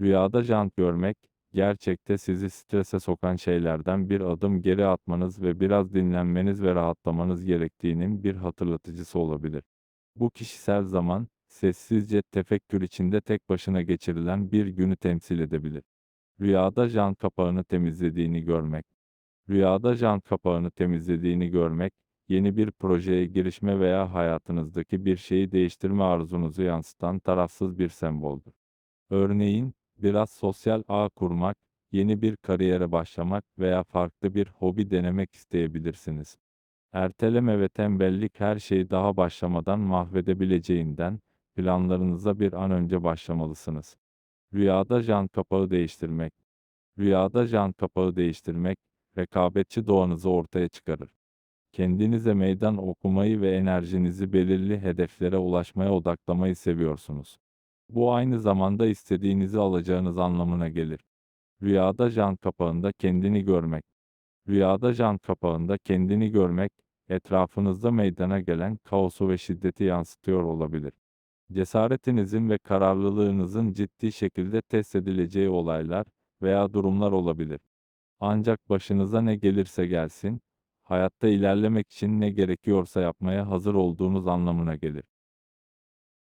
Rüyada jant görmek, gerçekte sizi strese sokan şeylerden bir adım geri atmanız ve biraz dinlenmeniz ve rahatlamanız gerektiğinin bir hatırlatıcısı olabilir. Bu kişisel zaman, sessizce tefekkür içinde tek başına geçirilen bir günü temsil edebilir. Rüyada jant kapağını temizlediğini görmek. Rüyada jant kapağını temizlediğini görmek, yeni bir projeye girişme veya hayatınızdaki bir şeyi değiştirme arzunuzu yansıtan tarafsız bir semboldür. Örneğin, biraz sosyal ağ kurmak, yeni bir kariyere başlamak veya farklı bir hobi denemek isteyebilirsiniz. Erteleme ve tembellik her şeyi daha başlamadan mahvedebileceğinden, planlarınıza bir an önce başlamalısınız. Rüyada jant kapağı değiştirmek. Rüyada jant kapağı değiştirmek, rekabetçi doğanızı ortaya çıkarır. Kendinize meydan okumayı ve enerjinizi belirli hedeflere ulaşmaya odaklamayı seviyorsunuz. Bu aynı zamanda istediğinizi alacağınız anlamına gelir. Rüyada jant kapağında kendini görmek. Rüyada jant kapağında kendini görmek, etrafınızda meydana gelen kaosu ve şiddeti yansıtıyor olabilir. Cesaretinizin ve kararlılığınızın ciddi şekilde test edileceği olaylar veya durumlar olabilir. Ancak başınıza ne gelirse gelsin, hayatta ilerlemek için ne gerekiyorsa yapmaya hazır olduğunuz anlamına gelir.